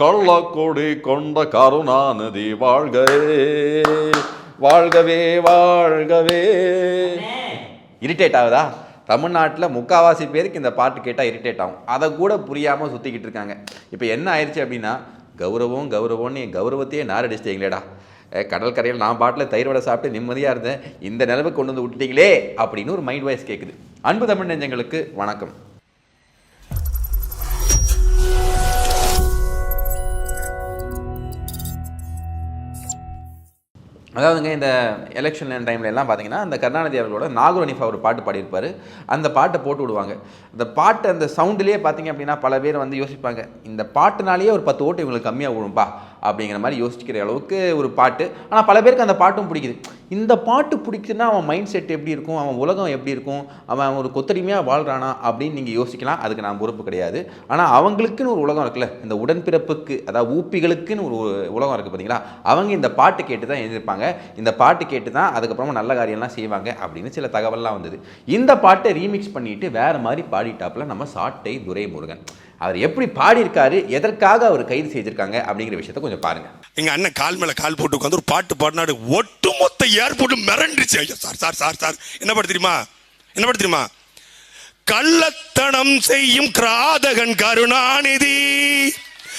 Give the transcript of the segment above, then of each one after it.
கள்ளக்கொடி கொண்ட கருணாநிதி வாழ்கவே. வாழ்கவே வாழ்கவே. இரிட்டேட் ஆகுதா? தமிழ்நாட்டில் முக்காவாசி பேருக்கு இந்த பாட்டு கேட்டால் இரிட்டேட் ஆகும். அதை கூட புரியாமல் சுற்றிக்கிட்டு இருக்காங்க. இப்போ என்ன ஆயிடுச்சு அப்படின்னா கௌரவம் கௌரவம்னு என் கௌரவத்தையே நாரடிச்சிட்டீங்களேடா கடற்கரையில் கடல் கரையில் நான் பாட்டில் தயிர் வடை சாப்பிட்டு நிம்மதியாக இருந்தேன். இந்த நிலவுக்கு கொண்டு வந்து விட்டுட்டீங்களே அப்படின்னு ஒரு மைண்ட் வாய்ஸ் கேட்குது அன்பு தமிழ் நெஞ்சங்களுக்கு வணக்கம். அதாவதுங்க இந்த எலெக்ஷன் டைம்ல எல்லாம் பார்த்தீங்கன்னா அந்த கருணாநிதி அவர்களோட நாகரணிஃபா ஒரு பாட்டு பாடியிருப்பார். அந்த பாட்டை போட்டு விடுவாங்க. அந்த பாட்டு அந்த சவுண்ட்லேயே பார்த்தீங்க அப்படின்னா பல பேர் வந்து யோசிப்பாங்க இந்த பாட்டுனாலேயே ஒரு பத்து ஓட்டு இவங்களுக்கு கம்மியாக விழும்பா. அப்படிங்கிற மாதிரி யோசிக்கிற அளவுக்கு ஒரு பாட்டு. ஆனால் பல பேருக்கு அந்த பாட்டும் பிடிக்குது. இந்த பாட்டு பிடிக்குதுன்னா அவன் மைண்ட் செட் எப்படி இருக்கும்? அவன் உலகம் எப்படி இருக்கும்? அவன் ஒரு கொத்தடிமையாக வாழ்கிறானா அப்படின்னு நீங்கள் யோசிக்கலாம். அதுக்கு நான் பொறுப்பு கிடையாது. ஆனால் அவங்களுக்குன்னு ஒரு உலகம் இருக்குல்ல இந்த உடன்பிறப்புக்கு அதாவது ஊப்பிகளுக்குன்னு ஒரு உலகம் இருக்குது பார்த்தீங்களா அவங்க இந்த பாட்டு கேட்டு தான் எழுதியிருப்பாங்க. இந்த பாட்டு கேட்டு தான் அதுக்கப்புறமா நல்ல காரியம்லாம் செய்வாங்க அப்படின்னு சில தகவல்லாம் வந்தது. இந்த பாட்டை ரீமிக்ஸ் பண்ணிட்டு வேற மாதிரி பாடிட்டாப்புல நம்ம சாட்டை துரைமுருகன். அவர் எப்படி பாடியிருக்காரு எதற்காக அவர் கைது செய்திருக்காங்க அப்படிங்கிற விஷயத்த கொஞ்சம் பாருங்க. எங்க அண்ணன் கால் மேல கால் போட்டு உட்காந்து ஒரு பாட்டு பாடினாடு ஒட்டுமொத்த ஏர்போர்ட் மிரண்டுச்சு ஐயோ சார் சார் சார் சார். என்ன பாடு தெரியுமா? என்ன பாடு தெரியுமா? கள்ளத்தனம் செய்யும் கிராதகன் கருணாநிதி.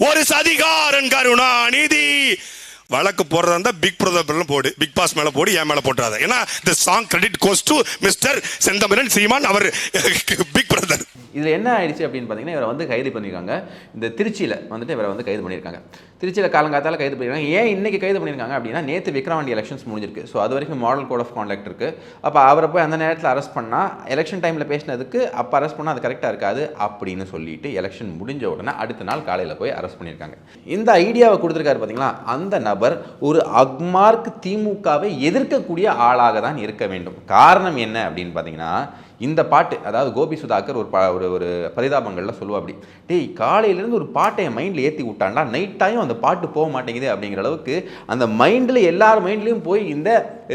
ஒரு சதிகாரன் கருணாநிதி வழக்கு போடுறதா இருந்தா பிக் பிரதர் போடு பிக் பாஸ் மேல போடு என் மேல போட்டுறாத. ஏன்னா இந்த song credit goes to mister Senthamizhan Seeman our big brother இதில் என்ன ஆயிடுச்சு அப்படின்னு பார்த்தீங்கன்னா இவரை வந்து கைது பண்ணியிருக்காங்க இந்த திருச்சியில் வந்துட்டு இவரை வந்து கைது பண்ணியிருக்காங்க திருச்சியில் காலங்காத்தால கைது பண்ணியிருக்காங்க ஏன் இன்னைக்கு கைது பண்ணியிருக்காங்க அப்படின்னா நேற்று விக்ரவாண்டி எலெக்ஷன்ஸ் முடிஞ்சிருக்கு. ஸோ அது வரைக்கும் மாடல் கோட் ஆஃப் கான்டாக்ட் இருக்குது அப்போ அவரை போய் அந்த நேரத்தில் அரெஸ்ட் பண்ணால் எலெக்ஷன் டைமில் பேசினதுக்கு அப்போ அரெஸ்ட் பண்ணால் அது கரெக்டாக இருக்காது அப்படின்னு சொல்லிட்டு எலெக்ஷன் முடிஞ்ச உடனே அடுத்த நாள் காலையில் போய் அரெஸ்ட் பண்ணியிருக்காங்க இந்த ஐடியாவை கொடுத்துருக்காரு பார்த்தீங்களா அந்த நபர் ஒரு அக்மார்க் திமுகவை எதிர்க்கக்கூடிய ஆளாக தான் இருக்க வேண்டும். காரணம் என்ன அப்படின்னு பார்த்தீங்கன்னா இந்த பாட்டு அதாவது கோபி சுதாகர் ஒரு பா ஒரு ஒரு பரிதாபங்களில் சொல்லுவா அப்படி டேய் காலையிலேருந்து ஒரு பாட்டை என் மைண்டில் ஏற்றி விட்டான்டா நைட் டைம் அந்த பாட்டு போக மாட்டேங்குது அப்படிங்கிற அளவுக்கு அந்த மைண்டில் எல்லார் மைண்ட்லேயும் போய் இந்த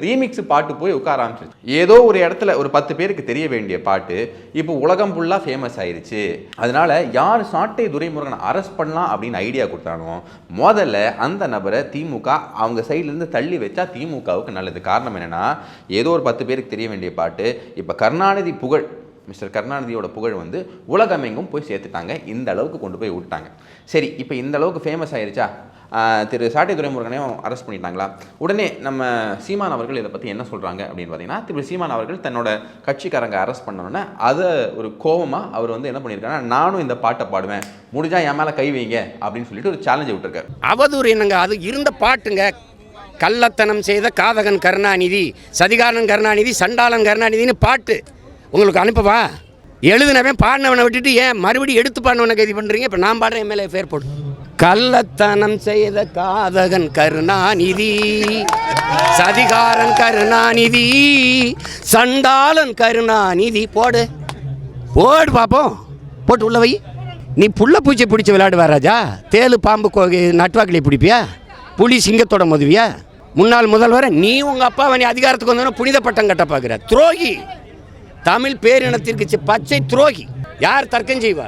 ரீமிக்ஸ் பாட்டு போய் உட்கார ஆரம்பிச்சிருச்சு. ஏதோ ஒரு இடத்துல ஒரு பத்து பேருக்கு தெரிய வேண்டிய பாட்டு இப்போ உலகம் ஃபுல்லாக ஃபேமஸ் ஆயிருச்சு. அதனால யார் சாட்டை துரைமுருகனை அரெஸ்ட் பண்ணலாம் அப்படின்னு ஐடியா கொடுத்தானோ முதல்ல அந்த நபரை திமுக அவங்க சைட்லேருந்து தள்ளி வச்சா திமுகவுக்கு நல்லது. காரணம் என்னென்னா ஏதோ ஒரு பத்து பேருக்கு தெரிய வேண்டிய பாட்டு இப்போ கருணாநிதி புகழ் மிஸ்டர் கருணாநிதியோட புகழ் வந்து உலகமெங்கும் போய் சேர்த்துட்டாங்க. இந்த அளவுக்கு கொண்டு போய் விட்டாங்க சரி இப்போ இந்த அளவுக்கு ஃபேமஸ் ஆயிருச்சா? திரு சாட்டை துரைமுருகனையும் அரெஸ்ட் பண்ணிட்டாங்களா? உடனே நம்ம சீமான் அவர்கள் இதை பற்றி என்ன சொல்கிறாங்க அப்படின்னு பார்த்தீங்கன்னா திரு சீமான் அவர்கள் தன்னோட கட்சிக்காரங்க அரெஸ்ட் பண்ணோன்னே அதை ஒரு கோவமாக அவர் வந்து என்ன பண்ணியிருக்காருன்னா நானும் இந்த பாட்டை பாடுவேன். முடிஞ்சா என் மேலே கை வைங்க. அப்படின்னு சொல்லிட்டு ஒரு சேலஞ்சை விட்டுருக்காரு. அவதூறு என்னங்க? அது இருந்த பாட்டுங்க. கள்ளத்தனம் செய்த காதகன் கருணாநிதி சதிகாரன் கருணாநிதி சண்டாளன் கருணாநிதின்னு பாட்டு. உங்களுக்கு அனுப்பவா? எழுதினவன் பாடினவனை விட்டுட்டு ஏன் மறுபடியும் எடுத்து பாடினவனை கைது பண்ணுறீங்க இப்போ நான் பாடுறேன் எம்எல்ஏ ஃபேர் போடு. கள்ளத்தனம் செய்த காதகன் கருணாநிதி சதிகாரன் கருணாநிதி சண்டாளன் கருணாநிதி போடு. போடு பார்ப்போம் போட்டு உள்ள வை. நீ புள்ள பூச்சி பிடிச்சி விளையாடுவா ராஜா? தேலு பாம்பு கோ நட்வாக்கிளி பிடிப்பியா? புலி சிங்கத்தோட மோதுவியா? முன்னாள் முதல்வர் நீ உங்கள் அப்பாவை நீ அதிகாரத்துக்கு வந்தோன்னா புனித பட்டம் கட்ட பார்க்குற துரோகி. தமிழ் பேரினத்திற்கு பச்சை துரோகி. யார் தர்க்கம் செய்வா?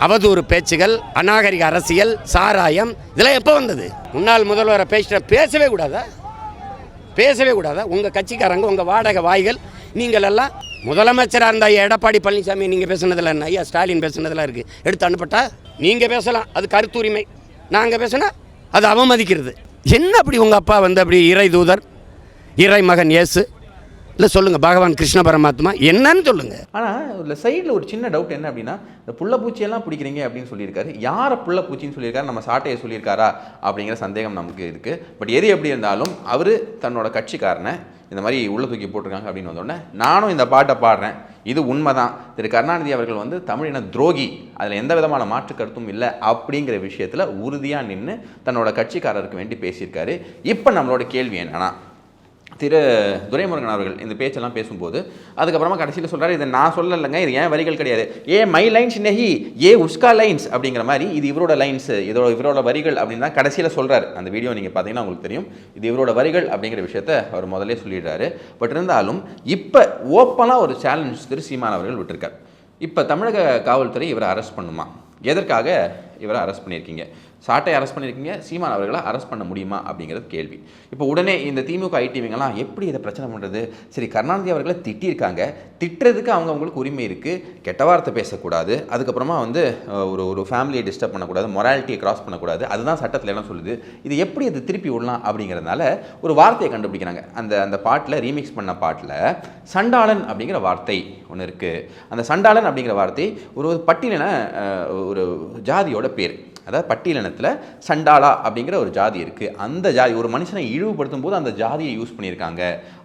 அவதூறு பேச்சுகள் அநாகரிக அரசியல் சாராயம் இதெல்லாம் எப்போ வந்தது? முன்னாள் முதல்வரை பேசிட்ட பேசவே கூடாதா? பேசவே கூடாதா? உங்கள் கட்சிக்காரங்க உங்கள் வாடகை வாய்கள் நீங்கள் எல்லாம் முதலமைச்சராக இருந்த எடப்பாடி பழனிசாமி நீங்கள் பேசுனதில் என்ன? ஐயா ஸ்டாலின் பேசுனதெல்லாம் இருக்குது எடுத்து அனுப்பட்டா நீங்கள் பேசலாம். அது கருத்துரிமை. நாங்கள் பேசினா அது அவமதிக்கிறது. என்ன அப்படி உங்கள் அப்பா வந்து அப்படி இறை தூதர் இறை மகன் இயேசு இல்லை சொல்லுங்கள் பகவான் கிருஷ்ண பரமாத்மா என்னன்னு சொல்லுங்கள் ஆனால் இல்லை சைடில் ஒரு சின்ன டவுட் என்ன அப்படின்னா இந்த புள்ள பூச்சியெல்லாம் பிடிக்கிறீங்க அப்படின்னு சொல்லியிருக்காரு. யாரை புள்ள பூச்சின்னு சொல்லியிருக்காரு? நம்ம சாட்டையை சொல்லியிருக்காரா? அப்படிங்கிற சந்தேகம் நமக்கு இருக்குது பட் எது எப்படி இருந்தாலும் அவர் தன்னோட கட்சிக்காரனை இந்த மாதிரி உள்ள தூக்கி போட்டிருக்காங்க அப்படின்னு வந்தோடனே நானும் இந்த பாட்டை பாடுறேன். இது உண்மைதான். திரு கருணாநிதி அவர்கள் வந்து தமிழின துரோகி. அதில் எந்த விதமான மாற்று கருத்தும் இல்லை அப்படிங்கிற விஷயத்தில் உறுதியாக நின்று தன்னோட கட்சிக்காரருக்கு வேண்டி பேசியிருக்காரு. இப்போ நம்மளோட கேள்வி என்னன்னா திரு துரைமுருகன் அவர்கள் இந்த பேச்செல்லாம் பேசும்போது அதுக்கப்புறமா கடைசியில் சொல்கிறார் இதை நான் சொல்லலைங்க இது ஏன் வரிகள் கிடையாது. ஏ மை லைன்ஸ் நெஹி ஏ உஸ்கா லைன்ஸ் அப்படிங்கிற மாதிரி இது இவரோட லைன்ஸ் இதோட இவரோட வரிகள் அப்படின்னு தான் கடைசியில் சொல்கிறார் அந்த வீடியோ நீங்கள் பார்த்தீங்கன்னா உங்களுக்கு தெரியும். இது இவரோட வரிகள் அப்படிங்கிற விஷயத்த அவர் முதல்ல சொல்லிடுறாரு. பட் இருந்தாலும் இப்போ ஓப்பனாக ஒரு சேலஞ்ச் திரு சீமான் அவர்கள் விட்டுருக்கார். இப்போ தமிழக காவல்துறை இவரை அரெஸ்ட் பண்ணுமா? எதற்காக இவரை அரெஸ்ட் பண்ணியிருக்கீங்க? சாட்டை அரெஸ்ட் பண்ணியிருக்கீங்க சீமான் அவர்களை அரெஸ்ட் பண்ண முடியுமா அப்படிங்கிறது கேள்வி. இப்போ உடனே இந்த திமுக ஐடிவிங்கெல்லாம் எப்படி இதை பிரச்சனை பண்ணுறது சரி கருணாநிதி அவர்களை திட்டியிருக்காங்க. திட்டுறதுக்கு அவங்க அவங்களுக்கு உரிமை இருக்குது கெட்ட வார்த்தை பேசக்கூடாது. அதுக்கப்புறமா வந்து ஒரு ஒரு ஃபேமிலியை டிஸ்டர்ப் பண்ணக்கூடாது. மொராலிட்டியை க்ராஸ் பண்ணக்கூடாது. அதுதான் சட்டத்தில் என்ன சொல்லுது? இது எப்படி அது திருப்பி விடலாம் அப்படிங்கிறதுனால ஒரு வார்த்தையை கண்டுபிடிக்கிறாங்க. அந்த அந்த பாட்டில் ரீமிக்ஸ் பண்ண பாட்டில் சண்டாளன் அப்படிங்கிற வார்த்தை ஒன்று இருக்குது அந்த சண்டாளன் அப்படிங்கிற வார்த்தை ஒரு ஒரு பட்டியலின ஒரு ஜாதியோட பேர். அதாவது பட்டியலினத்தில் சண்டாளா அப்படிங்கிற ஒரு ஜாதி இருக்குது அந்த ஜாதி ஒரு மனுஷனை இழிவுபடுத்தும் போது அந்த ஜாதியை யூஸ் பண்ணியிருக்காங்க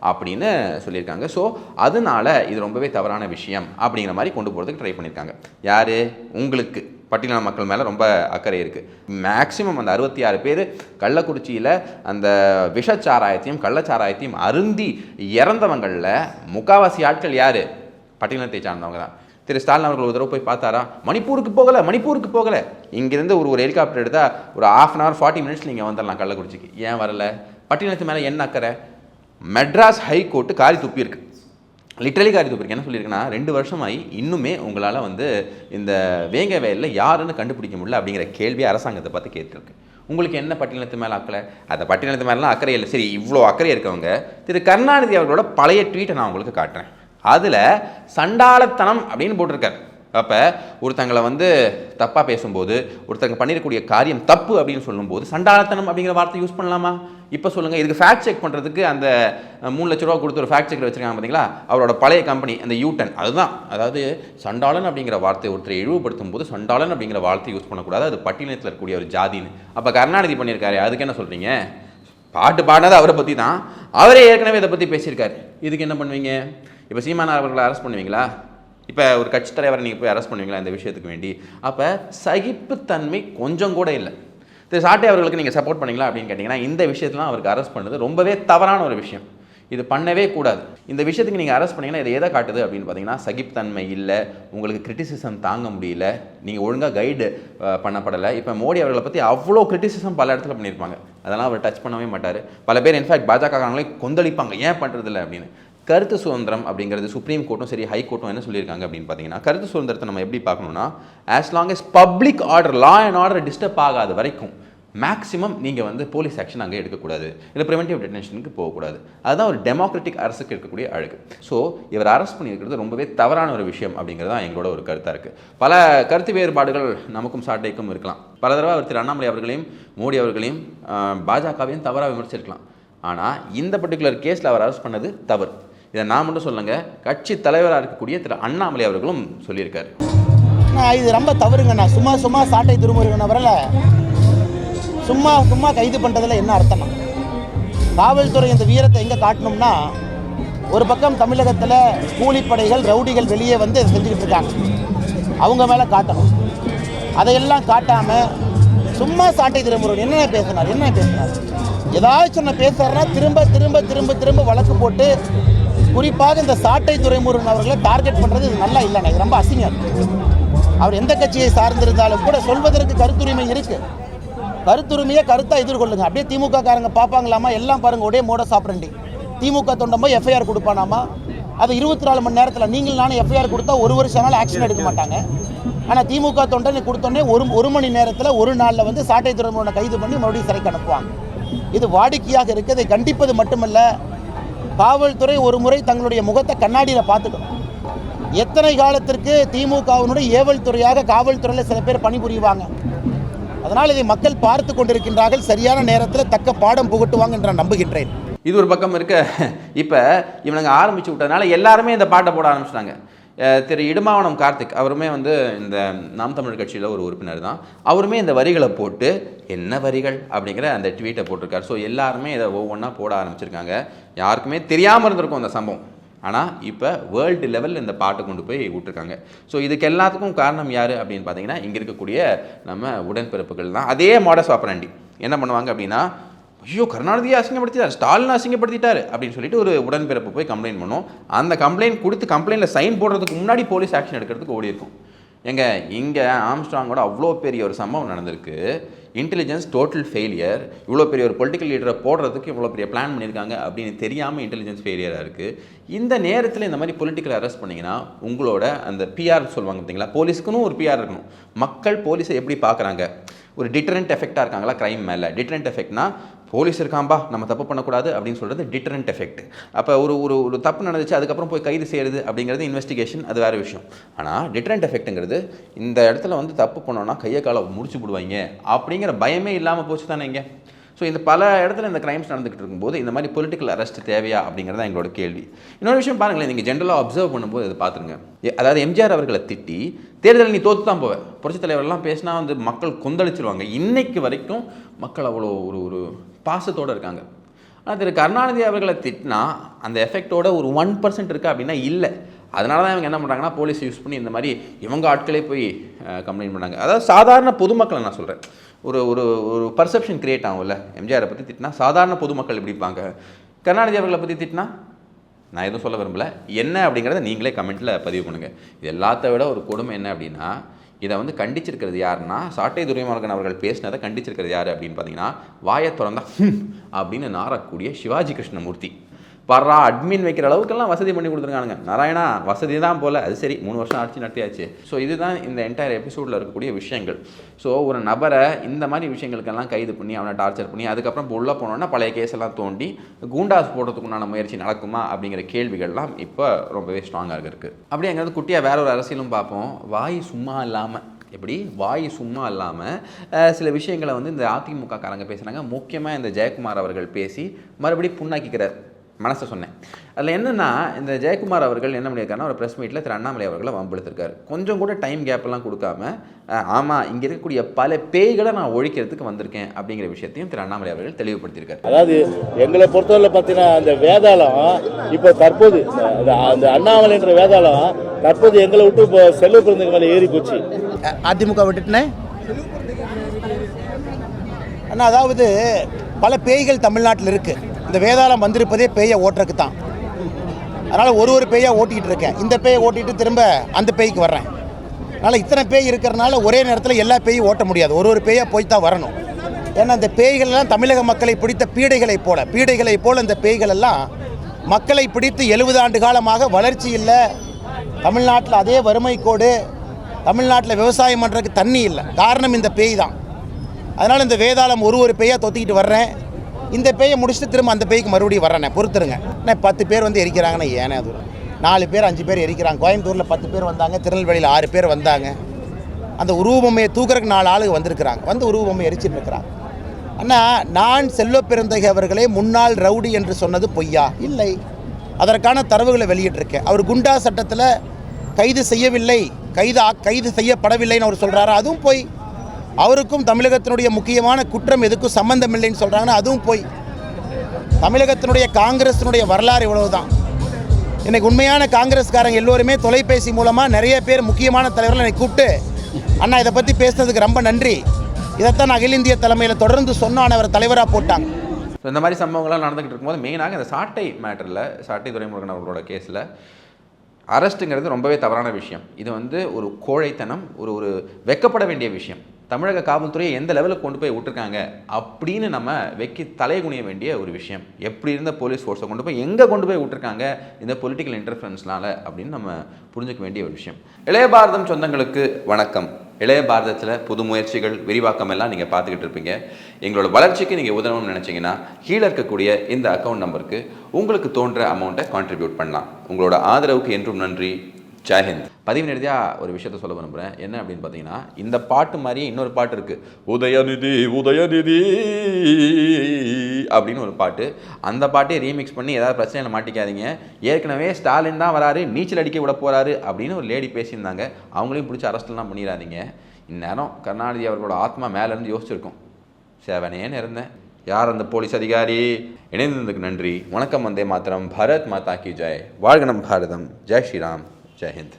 அப்படின்னு சொல்லியிருக்காங்க. ஸோ அதனால இது ரொம்பவே தவறான விஷயம் அப்படிங்கிற மாதிரி கொண்டு போகிறதுக்கு ட்ரை பண்ணியிருக்காங்க. யார்? உங்களுக்கு. பட்டியலின மக்கள் மேலே ரொம்ப அக்கறை இருக்குது மேக்சிமம் அந்த அறுபத்தி ஆறு பேர் கள்ளக்குறிச்சியில் அந்த விஷச்சாராயத்தையும் கள்ளச்சாராயத்தையும் அருந்தி இறந்தவங்களில் முக்காவாசி ஆட்கள் யார்? பட்டியலினத்தை சார்ந்தவங்க தான். திரு ஸ்டாலின் அவர்கள் ஒரு தடவை போய் பார்த்தாரா? மணிப்பூருக்கு போகலை மணிப்பூருக்கு போகலை. இங்கேருந்து ஒரு ஒரு ஹெலிகாப்டர் எடுத்தால் ஒரு half an hour forty minutes நீங்கள் வந்துடலாம் கள்ளக்குறிச்சிக்கு. ஏன் வரல? பட்டினத்து மேலே என்ன அக்கறை? மெட்ராஸ் ஹைகோர்ட்டு காரி துப்பியிருக்கு லிட்டரலி காரி துப்பிருக்கு என்ன சொல்லியிருக்குன்னா ரெண்டு வருஷமாயி இன்னுமே உங்களால் வந்து இந்த வேங்க வயலில் யாருன்னு கண்டுபிடிக்க முடியல அப்படிங்கிற கேள்வி அரசாங்கத்தை பார்த்து கேட்டிருக்கு. உங்களுக்கு என்ன பட்டியலத்து மேலே அக்கறை? அந்த பட்டியலத்து மேலாம் அக்கறை இல்லை. சரி இவ்வளோ அக்கறை இருக்கவங்க திரு கருணாநிதி அவர்களோட பழைய ட்வீட்டை நான் உங்களுக்கு காட்டுறேன். அதில் சண்டாளத்தனம் அப்படின்னு போட்டிருக்கார். அப்போ ஒருத்தங்களை வந்து தப்பாக பேசும்போது ஒருத்தங்க பண்ணிருக்கக்கூடிய காரியம் தப்பு அப்படின்னு சொல்லும்போது சண்டாளத்தனம் அப்படிங்கிற வார்த்தை யூஸ் பண்ணலாமா? இப்போ சொல்லுங்கள் இதுக்கு ஃபேக்ட் செக் பண்ணுறதுக்கு அந்த மூணு லட்ச ரூபா கொடுத்து ஒரு ஃபேக்ட் செக்கர் வச்சிருக்காங்க பார்த்தீங்களா அவரோட பழைய கம்பெனி அந்த யூட்டன் அதுதான். அதாவது சண்டாளன் அப்படிங்கிற வார்த்தை ஒருத்தரை இழிவுபடுத்தும் போது சண்டாளன் அப்படிங்கிற வார்த்தை யூஸ் பண்ணக்கூடாது. அது பட்டியலத்தில் இருக்கக்கூடிய ஒரு ஜாதின்னு. அப்போ கருணாநிதி பண்ணியிருக்காரு. அதுக்கு என்ன சொல்கிறீங்க பாட்டு பாடினது அவரை பற்றி தான் அவரே ஏற்கனவே இதை பற்றி பேசியிருக்காரு. இதுக்கு என்ன பண்ணுவீங்க? இப்போ சீமானா அவர்களை அரெஸ்ட் பண்ணுவீங்களா? இப்போ ஒரு கட்சி தலைவரை நீங்கள் போய் அரெஸ்ட் பண்ணுவீங்களா இந்த விஷயத்துக்கு வேண்டி? அப்போ சகிப்புத்தன்மை கொஞ்சம் கூட இல்லை. திரு சாட்டை அவர்களுக்கு நீங்கள் சப்போர்ட் பண்ணீங்களா அப்படின்னு கேட்டிங்கன்னா இந்த விஷயத்தெலாம் அவருக்கு அரெஸ்ட் பண்ணுறது ரொம்பவே தவறான ஒரு விஷயம். இது பண்ணவே கூடாது. இந்த விஷயத்துக்கு நீங்கள் அரெஸ்ட் பண்ணீங்கன்னா இது எதை காட்டுது அப்படின்னு பார்த்தீங்கன்னா சகிப்புத்தன்மை இல்லை உங்களுக்கு கிரிட்டிசிசம் தாங்க முடியல நீங்கள் ஒழுங்காக கைடு பண்ணப்படலை. இப்போ மோடி அவர்களை பற்றி அவ்வளோ கிரிட்டிசிசம் பல இடத்துல பண்ணியிருப்பாங்க. அதெல்லாம் அவர் டச் பண்ணவே மாட்டார். பல பேர் இன்ஃபேக்ட் பாஜகங்களே கொந்தளிப்பாங்க. ஏன் பண்ணுறதில்ல அப்படின்னு. கருத்து சுதந்திரம் அப்படிங்கிறது சுப்ரீம் கோர்ட்டும் சரி ஹை கோர்ட்டும் என்ன சொல்லியிருக்காங்க அப்படின்னு பார்த்தீங்கன்னா கருத்து சுதந்திரத்தை நம்ம எப்படி பார்க்கணும்னா as long as public order law and order disturb ஆகாத வரைக்கும் மேக்ஸிமம் நீங்கள் வந்து போலீஸ் ஆக்ஷன் அங்கே எடுக்கக்கூடாது. இல்லை ப்ரிவென்டிவ் டெட்டன்ஷனுக்கு போகக்கூடாது. அதுதான் ஒரு டெமோக்ராட்டிக் அரசுக்கு இருக்கக்கூடிய அழகு. ஸோ இவர் அரெஸ்ட் பண்ணியிருக்கிறது ரொம்பவே தவறான ஒரு விஷயம் அப்படிங்கிறது தான் எங்களோட ஒரு கருத்தாக இருக்குது பல கருத்து வேறுபாடுகள் நமக்கும் சாட்டைக்கும் இருக்கலாம். பல தடவை அவர் திரு அண்ணாமலை அவர்களையும் மோடி அவர்களையும் பாஜகவையும் தவறாக விமர்சிருக்கலாம் ஆனால் இந்த பர்டிகுலர் கேஸில் அவர் அரெஸ்ட் பண்ணது தவறு. இதை நான் மட்டும் சொல்லுங்க கட்சி தலைவராக இருக்கக்கூடிய திரு அண்ணாமலை அவர்களும் சொல்லியிருக்காரு. நான் இது ரொம்ப தவறுங்க நான் சும்மா சும்மா சாட்டை திருமுருகன் அவரில் சும்மா சும்மா கைது பண்ணுறதுல என்ன அர்த்தம் காவல்துறை இந்த வீரத்தை எங்கே காட்டணும்னா ஒரு பக்கம் தமிழகத்தில் கூலிப்படைகள் ரவுடிகள் வெளியே வந்து இதை செஞ்சுக்கிட்டு இருக்காங்க. அவங்க மேலே காட்டணும். அதையெல்லாம் காட்டாமல் சும்மா சாட்டை திருமுருகன் என்ன பேசினார் என்ன பேசினார்? ஏதாச்சும் நான் பேசுறேன்னா திரும்ப திரும்ப திரும்ப திரும்ப வழக்கு போட்டு குறிப்பாக இந்த சாட்டை துறைமுருகன் அவர்களை டார்கெட் பண்ணுறது இது நல்லா இல்லைண்ணா. இது ரொம்ப அசிங்கம். அவர் எந்த கட்சியை சார்ந்திருந்தாலும் கூட சொல்வதற்கு கருத்துரிமை இருக்கு. கருத்துரிமையை கருத்தாக எதிர்கொள்ளுங்க. அப்படியே திமுக காரங்க பார்ப்பாங்களாமா எல்லாம் பாருங்க ஒரே மோட சாப்பிடண்டி திமுக தொண்டம் போய் எஃப்ஐஆர் கொடுப்பானாமா? அது இருபத்தி நாலு மணி நேரத்தில் நீங்கள் நானும் எஃப்ஐஆர் கொடுத்தா ஒரு வருஷம் நாள் ஆக்ஷன் எடுக்க மாட்டாங்க. ஆனால் திமுக தொண்டனை கொடுத்தோன்னே ஒரு ஒரு மணி நேரத்தில் ஒரு நாளில் வந்து சாட்டை துறைமுகனை கைது பண்ணி மறுபடியும் சிறைக்கு அனுப்புவாங்க. இது வாடிக்கையாக இருக்குது இதை கண்டிப்பது மட்டுமல்ல காவல்துறை ஒரு முறை தங்களுடைய முகத்தை கண்ணாடியில் பார்த்துக்கணும். எத்தனை காலத்திற்கு திமுகவினுடைய ஏவல் துறையாக காவல்துறையில் சில பேர் பணிபுரிவாங்க. அதனால் இதை மக்கள் பார்த்து கொண்டிருக்கின்றார்கள். சரியான நேரத்தில் தக்க பாடம் புகட்டுவாங்க என்று நான் நம்புகின்றேன். இது ஒரு பக்கம் இருக்க இப்போ இவனுங்க ஆரம்பிச்சு விட்டதுனால எல்லாருமே இந்த பாட்டை போட ஆரம்பிச்சிட்டாங்க. திரு இடுமாவனம் கார்த்திக் அவருமே வந்து இந்த நாம் தமிழ் கட்சியில் ஒரு உறுப்பினர் தான். அவருமே இந்த வரிகளை போட்டு என்ன வரிகள்? அப்படிங்கிற அந்த ட்வீட்டை போட்டிருக்காரு. ஸோ எல்லாருமே இதை ஒவ்வொன்றா போட ஆரம்பிச்சிருக்காங்க. யாருக்குமே தெரியாமல் இருந்திருக்கும் அந்த சம்பவம். ஆனால் இப்போ வேர்ல்டு லெவலில் இந்த பாட்டை கொண்டு போய் விட்டுருக்காங்க. ஸோ இதுக்கு எல்லாத்துக்கும் காரணம் யார் அப்படின்னு பார்த்தீங்கன்னா இங்கே இருக்கக்கூடிய நம்ம உடன்பிறப்புகள் தான். அதே மாடஸ் ஆப்பரண்டி என்ன பண்ணுவாங்க அப்படின்னா ஐயோ கருணாநிதியை அசிங்கப்படுத்திட்டார் ஸ்டாலின் அசிங்கப்படுத்திட்டார் அப்படின்னு சொல்லிட்டு ஒரு உடன்பிறப்பு போய் கம்ப்ளைண்ட் பண்ணோம். அந்த கம்ப்ளைண்ட் கொடுத்து கம்ப்ளைண்ட்டில் சைன் போடுறதுக்கு முன்னாடி போலீஸ் ஆக்ஷன் எடுக்கிறதுக்கு ஓடி இருக்கும் எங்க இங்கே ஆம்ஸ்ட்ராங்கோட அவ்வளோ பெரிய ஒரு சம்பவம் நடந்திருக்கு. இன்டெலிஜென்ஸ் டோட்டல் ஃபெயிலியர் இவ்வளோ பெரிய ஒரு பொலிட்டிக்கல் லீடரை போடுறதுக்கு இவ்வளோ பெரிய பிளான் பண்ணியிருக்காங்க அப்படின்னு தெரியாமல் இன்டெலிஜென்ஸ் ஃபெயிலியராக இருக்குது இந்த நேரத்தில் இந்த மாதிரி பொலிட்டிக்கல் அரெஸ்ட் பண்ணிங்கன்னா உங்களோட அந்த பிஆர் சொல்லுவாங்க பார்த்தீங்களா? போலீஸ்க்குன்னு ஒரு பிஆர் இருக்கணும். மக்கள் போலீஸை எப்படி பார்க்குறாங்க? ஒரு டிட்டரண்ட் எஃபெக்டாக இருக்காங்களா க்ரைம் மேலே? டிட்டரண்ட் எஃபெக்ட்னா போலீஸ் இருக்காம்பா நம்ம தப்பு பண்ணக்கூடாது அப்படின்னு சொல்கிறது டிட்டரண்ட் எஃபெக்ட் அப்போ ஒரு ஒரு ஒரு தப்பு நடந்துச்சு அதுக்கப்புறம் போய் கைது செய்கிறது அப்படிங்கிறது இன்வெஸ்டிகேஷன் அது வேறு விஷயம். ஆனால் டிட்டரண்ட் எஃபெக்ட்டுங்கிறது இந்த இடத்துல வந்து தப்பு பண்ணோன்னா கையை காலை முடிச்சு போடுவாங்க அப்படிங்கிற பயமே இல்லாமல் போச்சு தானே இங்கே. ஸோ இந்த பல இடத்துல இந்த கிரைம்ஸ் நடந்துகிட்டு இருக்கும்போது இந்த மாதிரி பொலிட்டிக்கல் அரெஸ்ட் தேவையா அப்படிங்கிறது தான் எங்களோட கேள்வி. இன்னொரு விஷயம் பாருங்களேன் நீங்கள் ஜென்ரலாக அப்சர்வ் பண்ணும்போது இதை பார்த்துருங்க. அதாவது எம்ஜிஆர் அவர்களை திட்டி தேர்தலில் நீ தோத்து தான் போவேன் புரட்சித் தலைவர்லாம் பேசினா வந்து மக்கள் கொந்தளிச்சிருவாங்க. இன்னைக்கு வரைக்கும் மக்கள் அவ்வளோ ஒரு ஒரு பாசத்தோடு இருக்காங்க. ஆனால் திரு கருணாநிதி அவர்களை திட்டினா அந்த எஃபெக்டோட ஒரு ஒன் பர்சன்ட் இருக்கா அப்படின்னா இல்லை. அதனால தான் இவங்க என்ன பண்ணுறாங்கன்னா போலீஸ் யூஸ் பண்ணி இந்த மாதிரி இவங்க ஆட்களே போய் கம்ப்ளைண்ட் பண்ணாங்க. அதாவது சாதாரண பொதுமக்களை நான் சொல்கிறேன் ஒரு ஒரு ஒரு பர்செப்ஷன் கிரியேட் ஆகும்ல. எம்ஜிஆரை பற்றி திட்டினா சாதாரண பொதுமக்கள் எப்படி இருப்பாங்க? கருணாநிதி அவர்களை பற்றி திட்டினா நான் எதுவும் சொல்ல விரும்பல. என்ன அப்படிங்கிறத நீங்களே கமெண்ட்டில் பதிவு பண்ணுங்கள் இது எல்லாத்த விட ஒரு கொடுமை என்ன அப்படின்னா இதை வந்து கண்டிச்சிருக்கிறது யாருன்னா சாட்டை துரைமுருகன் அவர்கள் பேசினதை கண்டிச்சிருக்கிறது யார் அப்படின்னு பார்த்தீங்கன்னா வாயை திறந்தா அப்படின்னு நாரக்கூடிய சிவாஜி கிருஷ்ணமூர்த்தி. வர்றா அட்மின் வைக்கிற அளவுக்கெல்லாம் வசதி பண்ணி கொடுத்துருக்கானுங்க. நாராயணா வசதி தான் போல. அது சரி மூணு வருஷம் ஆட்சி நடத்தியாச்சு ஸோ இதுதான் இந்த என்டையர் எபிசோடில் இருக்கக்கூடிய விஷயங்கள். ஸோ ஒரு நபரை இந்த மாதிரி விஷயங்களுக்கெல்லாம் கைது பண்ணி அவனை டார்ச்சர் பண்ணி அதுக்கப்புறம் இப்போ உள்ளே போனோன்னா பழைய கேஸ் எல்லாம் தோண்டி கூண்டாஸ் போடுறதுக்குண்டான முயற்சி நடக்குமா அப்படிங்கிற கேள்விகள்லாம் இப்போ ரொம்பவே ஸ்ட்ராங்காக இருக்குது அப்படியே அங்கேருந்து குட்டியாக வேற ஒரு அரசியலும் பார்ப்போம். வாய் சும்மா இல்லாமல் எப்படி? வாய் சும்மா இல்லாமல் சில விஷயங்களை வந்து இந்த அதிமுக காரங்க பேசுகிறாங்க முக்கியமாக இந்த ஜெயக்குமார் அவர்கள் பேசி மறுபடியும் புண்ணாக்கிக்கிறார். மனசை சொன்னேன். அதில் என்னென்னா இந்த ஜெயக்குமார் அவர்கள் என்ன பண்ணியிருக்காருன்னா ஒரு ப்ரெஸ் மீட்டில் திரு அண்ணாமலை அவர்களை வம்பெடுத்திருக்காரு கொஞ்சம் கூட டைம் கேப்பெல்லாம் கொடுக்காம ஆமாம் இங்கே இருக்கக்கூடிய பல பேய்களை நான் ஒழிக்கிறதுக்கு வந்திருக்கேன் அப்படிங்கிற விஷயத்தையும் திரு அண்ணாமலை அவர்கள் தெளிவுபடுத்தியிருக்காரு. அதாவது எங்களை பொறுத்தவரை பார்த்தீங்கன்னா அந்த வேதாளம் இப்போ தற்போது அந்த அந்த அண்ணாமலைன்ற வேதாளம் தற்போது எங்களை விட்டு இப்போ செல்வ பிறந்தங்க மேலே ஏறி போச்சு. அதிமுக விட்டுட்டுனே? அண்ணா அதாவது பல பேய்கள் தமிழ்நாட்டில் இருக்கு. இந்த வேதாளம் வந்திருப்பதே பேயை ஓட்டுறதுக்கு தான் அதனால் ஒரு ஒரு பேயாக ஓட்டிக்கிட்டு இருக்கேன். இந்த பேயை ஓட்டிட்டு திரும்ப அந்த பேய்க்கு வர்றேன். அதனால் இத்தனை பேய் இருக்கிறனால ஒரே நேரத்தில் எல்லா பேயும் ஓட்ட முடியாது. ஒரு ஒரு பேயாக போய் தான் வரணும். ஏன்னா அந்த பேய்கள்லாம் தமிழக மக்களை பிடித்த பீடைகளைப் போல பீடைகளைப் போல இந்த பேய்கள் எல்லாம் மக்களை பிடித்து எழுபது ஆண்டு காலமாக வளர்ச்சி இல்லை. தமிழ்நாட்டில் அதே வறுமை கோடு தமிழ்நாட்டில் விவசாயம் பண்ணுறதுக்கு தண்ணி இல்லை. காரணம் இந்த பேய் தான். அதனால் இந்த வேதாளம் ஒரு ஒரு பேயாக தொத்திக்கிட்டு வர்றேன். இந்த பேயை முடிச்சுட்டு திரும்ப அந்த பேய்க்கு மறுபடியும் வரேன் பொறுத்துருங்க. நான் பத்து பேர் வந்து எரிக்கிறாங்கன்னா ஏனே அது? நாலு பேர் அஞ்சு பேர் எரிக்கிறாங்க. கோயம்புத்தூரில் பத்து பேர் வந்தாங்க திருநெல்வேலியில் ஆறு பேர் வந்தாங்க. அந்த உருவபொம்மையை தூக்குறதுக்கு நாலு ஆளுங்க வந்திருக்கிறாங்க. வந்து உருவபொம்மை எரிச்சிட்டு இருக்கிறாங்க. அண்ணா நான் செல்வ அவர்களே முன்னாள் ரவுடி என்று சொன்னது பொய்யா? இல்லை. அதற்கான தரவுகளை வெளியிட்டிருக்கேன். அவர் குண்டா சட்டத்தில் கைது செய்யவில்லை. கைது கைது செய்யப்படவில்லைன்னு அவர் சொல்கிறாரு அதுவும் போய். அவருக்கும் தமிழகத்தினுடைய முக்கியமான குற்றம் எதுக்கும் சம்பந்தம் இல்லைன்னு சொல்கிறாங்கன்னா அதுவும் போய். தமிழகத்தினுடைய காங்கிரஸினுடைய வரலாறு இவ்வளவுதான். இன்னைக்கு உண்மையான காங்கிரஸ்காரங்க எல்லோருமே தொலைபேசி மூலமாக நிறைய பேர் முக்கியமான தலைவர்கள் என்னை கூப்பிட்டு அண்ணா இதை பற்றி பேசுனதுக்கு ரொம்ப நன்றி. இதைத்தான் அகில இந்திய தலைமையில் தொடர்ந்து சொன்னான் அவர் தலைவராக போட்டாங்க. ஸோ இந்த மாதிரி சம்பவங்கள்லாம் நடந்துகிட்டு இருக்கும்போது மெயினாக இந்த சாட்டை மேட்டரில் சாட்டை துரைமுருகன் அவர்களோட கேஸில் அரெஸ்ட்டுங்கிறது ரொம்பவே தவறான விஷயம். இது வந்து ஒரு கோழைத்தனம் ஒரு ஒரு வெக்கப்பட வேண்டிய விஷயம். தமிழக காவல்துறையை எந்த லெவலுக்கு கொண்டு போய் விட்டுருக்காங்க அப்படின்னு நம்ம வெக்கி தலைகுனிய வேண்டிய ஒரு விஷயம். எப்படி இருந்த போலீஸ் ஃபோர்ஸை கொண்டு போய் எங்கே கொண்டு போய் விட்டுருக்காங்க இந்த பொலிட்டிக்கல் இன்டர்ஃபரன்ஸ்னால அப்படின்னு நம்ம புரிஞ்சுக்க வேண்டிய ஒரு விஷயம். இளைய பாரதம் சொந்தங்களுக்கு வணக்கம். இளைய பாரதத்தில் புது முயற்சிகள் விரிவாக்கம் எல்லாம் நீங்கள் பார்த்துக்கிட்டு இருப்பீங்க. எங்களோட வளர்ச்சிக்கு நீங்கள் உதவணும்னு நினச்சிங்கன்னா கீழே இருக்கக்கூடிய இந்த அக்கௌண்ட் நம்பருக்கு உங்களுக்கு தோன்ற அமௌண்ட்டை கான்ட்ரிபியூட் பண்ணலாம். உங்களோட ஆதரவுக்கு என்றும் நன்றி. ஜெயஹிந்த் பதிவு ரீதியாக ஒரு விஷயத்த சொல்ல விரும்புகிறேன் என்ன அப்படின்னு பார்த்தீங்கன்னா இந்த பாட்டு மாதிரியே இன்னொரு பாட்டு இருக்குது உதயநிதி உதயநிதி அப்படின்னு ஒரு பாட்டு. அந்த பாட்டே ரீமிக்ஸ் பண்ணி ஏதாவது பிரச்சனையில் மாட்டிக்காதீங்க. ஏற்கனவே ஸ்டாலின் தான் வராரு நீச்சல் அடிக்க விட போகிறாரு அப்படின்னு ஒரு லேடி பேசியிருந்தாங்க. அவங்களையும் பிடிச்சி அரெஸ்ட்லாம் பண்ணிடாதீங்க. இந்நேரம் கருணாநிதி அவர்களோட ஆத்மா மேலேருந்து யோசிச்சிருக்கோம். சேவனேன்னு இருந்தேன் யார் அந்த போலீஸ் அதிகாரி? இணைந்ததுக்கு நன்றி. வணக்கம் வந்தே மாத்திரம். பாரத் மாதா கி ஜெய். வாழ்க நம் பாரதம். ஜெய் ஸ்ரீராம். ஜெய் ஹிந்த்